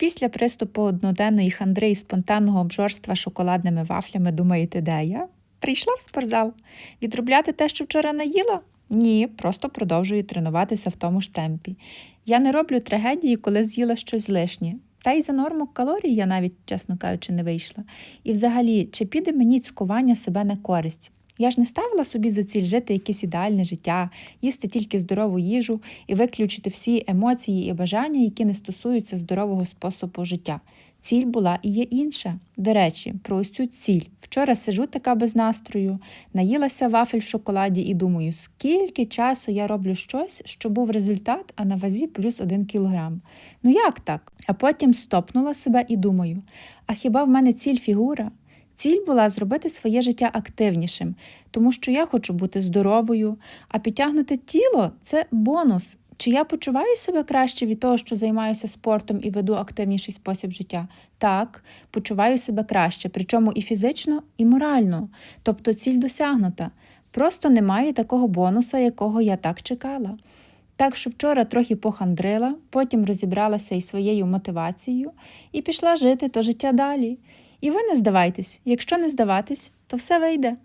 Після приступу одноденної хандри і спонтанного обжорства шоколадними вафлями думаєте, де я? Прийшла в спортзал. Відробляти те, що вчора наїла? Ні, просто продовжую тренуватися в тому ж темпі. Я не роблю трагедії, коли з'їла щось лишнє. Та й за норму калорій я навіть, чесно кажучи, не вийшла. І взагалі, чи піде мені цькування себе на користь? Я ж не ставила собі за ціль жити якесь ідеальне життя, їсти тільки здорову їжу і виключити всі емоції і бажання, які не стосуються здорового способу життя. Ціль була і є інша. До речі, про ось цю ціль. Вчора сижу така без настрою, наїлася вафель в шоколаді і думаю, скільки часу я роблю щось, що був результат, а на вазі плюс один кілограм. Ну як так? А потім стопнула себе і думаю: а хіба в мене ціль фігура? Ціль була зробити своє життя активнішим, тому що я хочу бути здоровою, а підтягнути тіло це бонус. Чи я почуваю себе краще від того, що займаюся спортом і веду активніший спосіб життя? Так, почуваю себе краще, причому і фізично, і морально. Тобто ціль досягнута. Просто немає такого бонуса, якого я так чекала. Так що вчора трохи похандрила, потім розібралася із своєю мотивацією і пішла жити то життя далі. І ви не здавайтесь, якщо не здаватись, то все вийде.